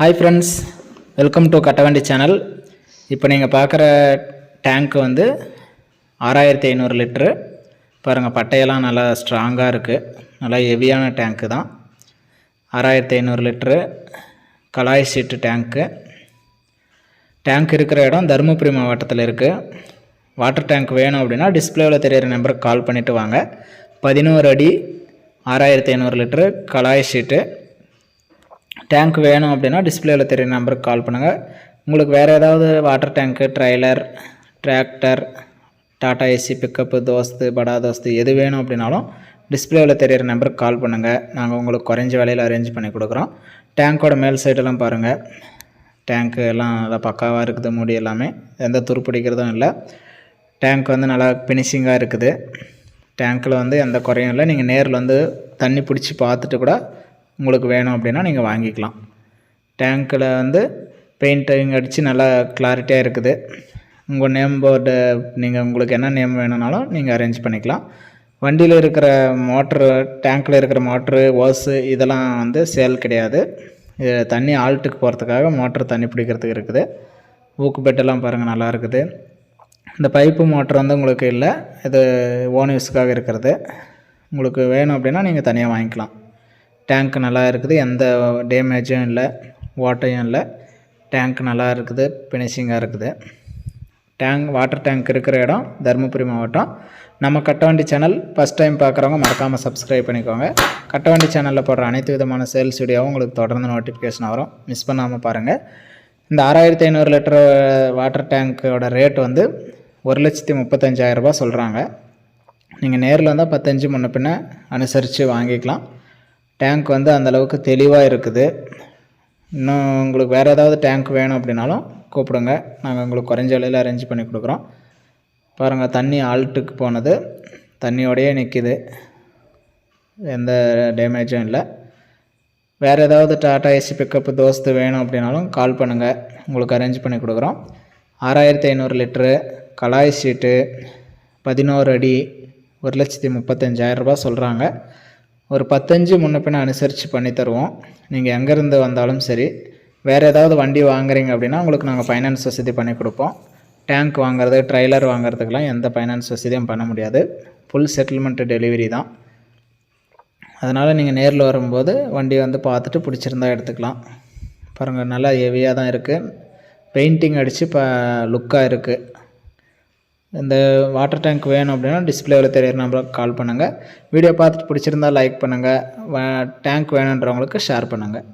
Hi friends welcome to Kattavandi channel இப்போ நீங்கள் பார்க்குற டேங்க் வந்து ஆறாயிரத்தி ஐநூறு லிட்ரு பாருங்கள் பட்டையெல்லாம் நல்லா ஸ்ட்ராங்காக இருக்குது நல்லா ஹெவியான டேங்க்கு தான். ஆறாயிரத்தி ஐநூறு லிட்ரு கலாய் சீட்டு டேங்க்கு டேங்க் இருக்கிற இடம் தருமபுரி மாவட்டத்தில் இருக்குது வாட்டர் டேங்க் வேணும் அப்படின்னா டிஸ்பிளேவில் தெரியிற நம்பருக்கு கால் பண்ணிவிட்டு வாங்க. பதினோரு அடி ஆறாயிரத்தி ஐநூறு லிட்ரு கலாய் ஷீட்டு டேங்க் வேணும் அப்படின்னா டிஸ்பிளேவில் தெரியுற நம்பருக்கு கால் பண்ணுங்கள் உங்களுக்கு வேறு ஏதாவது வாட்டர் டேங்க்கு trailer tractor Tata AC pickup தோஸ்து படா தோஸ்து எது வேணும் அப்படின்னாலும் டிஸ்பிளேவில் தெரியிற நம்பருக்கு கால் பண்ணுங்கள் நாங்கள் உங்களுக்கு குறைஞ்ச விலையில் அரேஞ்ச் பண்ணி கொடுக்குறோம். டேங்க்கோட மேல் சைடெல்லாம் பாருங்கள் டேங்க்கு எல்லாம் நல்லா பக்காவாக இருக்குது மூடி எல்லாமே. எந்த துருப்பிடிக்கிறதும் இல்லை. டேங்க் வந்து நல்லா ஃபினிஷிங்காக இருக்குது. டேங்க்கில் வந்து எந்த குறையும் இல்லை. நீங்கள் நேரில் வந்து தண்ணி பிடிச்சி பார்த்துட்டு கூட உங்களுக்கு வேணும் அப்படின்னா நீங்கள் வாங்கிக்கலாம். டேங்க்கில் வந்து பெயிண்டிங் அடித்து நல்லா கிளாரிட்டியாக இருக்குது. உங்கள் நேம் போர்டு நீங்கள் உங்களுக்கு என்ன நேம் வேணும்னாலும் நீங்கள் அரேஞ்ச் பண்ணிக்கலாம். வண்டியில் இருக்கிற மோட்ரு டேங்க்கில் இருக்கிற மோட்ரு ஓஸு இதெல்லாம் வந்து சேல் கிடையாது. இது தண்ணி ஆல்ட்டுக்கு போகிறதுக்காக மோட்ரு தண்ணி பிடிக்கிறதுக்கு இருக்குது. ஊக்கு பெட்டெல்லாம் பாருங்கள் நல்லா இருக்குது. இந்த பைப்பு மோட்ரு வந்து உங்களுக்கு இல்லை இது ஓன் யூஸுக்காக இருக்கிறது. உங்களுக்கு வேணும் அப்படின்னா நீங்கள் தனியாக வாங்கிக்கலாம். டேங்க் நல்லா இருக்குது. எந்த டேமேஜும் இல்லை. ஓட்டையும் இல்லை. டேங்க் நல்லா இருக்குது. ஃபினிஷிங்காக இருக்குது. டேங்க் வாட்டர் டேங்க் இருக்கிற இடம் தருமபுரி மாவட்டம். நம்ம கட்டவண்டி சேனல் ஃபஸ்ட் டைம் பார்க்குறவங்க மறக்காமல் சப்ஸ்கிரைப் பண்ணிக்கோங்க. கட்டவண்டி சேனலில் போடுற அனைத்து விதமான சேல்ஸ் வீடியோவும் உங்களுக்கு தொடர்ந்து நோட்டிஃபிகேஷன் வரும். மிஸ் பண்ணாமல் பாருங்கள் இந்த ஆறாயிரத்தி ஐநூறு லிட்டர் வாட்டர் டேங்க்கோட ரேட் வந்து ஒரு லட்சத்தி முப்பத்தஞ்சாயிரரூபா சொல்கிறாங்க நீங்கள் நேரில் வந்தால் பத்தஞ்சு முன்ன பின்ன அனுசரித்து வாங்கிக்கலாம். டேங்க் வந்து அந்தளவுக்கு தெளிவாக இருக்குது. இன்னும் உங்களுக்கு வேறு ஏதாவது டேங்க் வேணும் அப்படின்னாலும் கூப்பிடுங்க. நாங்கள் உங்களுக்கு குறைஞ்ச விலையில் அரேஞ்ச் பண்ணி கொடுக்குறோம். பாருங்கள் தண்ணி ஆல்ட்டுக்கு போனது. தண்ணியோடையே நிற்கிது எந்த டேமேஜும் இல்லை. வேறு ஏதாவது டாட்டா ஏசி பிக்கப்பு தோஸ்து வேணும் அப்படின்னாலும் கால் பண்ணுங்கள் உங்களுக்கு அரேஞ்ச் பண்ணி கொடுக்குறோம். ஆறாயிரத்தி ஐநூறு லிட்ரு கலாய் ஷீட்டு பதினோரு அடி ஒரு லட்சத்தி முப்பத்தஞ்சாயிரரூபா சொல்கிறாங்க ஒரு பத்தஞ்சு முன்ன அனுசரித்து பண்ணி தருவோம். நீங்கள் எங்கேருந்து வந்தாலும் சரி வேறு ஏதாவது வண்டி வாங்குறீங்க அப்படின்னா உங்களுக்கு நாங்கள் ஃபைனான்ஸ் வசதி பண்ணி கொடுப்போம். டேங்க் வாங்குறது ட்ரைலர் வாங்குறதுக்கெலாம் எந்த ஃபைனான்ஸ் வசதியும் பண்ண முடியாது. ஃபுல் செட்டில்மெண்ட் டெலிவரி தான். அதனால் நீங்கள் நேரில் வரும்போது வண்டி வந்து பார்த்துட்டு பிடிச்சிருந்தா எடுத்துக்கலாம். பாருங்கள் நல்லா ஹெவியாக தான் இருக்குது பெயிண்டிங் அடித்து இப்போ லுக்காக இருக்குது இந்த வாட்டர் டேங்க் வேணும் அப்படின்னா டிஸ்பிளேவில் தெரியிற நம்பருக்கு கால் பண்ணுங்கள் வீடியோ பார்த்துட்டு பிடிச்சிருந்தா லைக் பண்ணுங்கள் டேங்க் வேணுன்றவங்களுக்கு ஷேர் பண்ணுங்கள்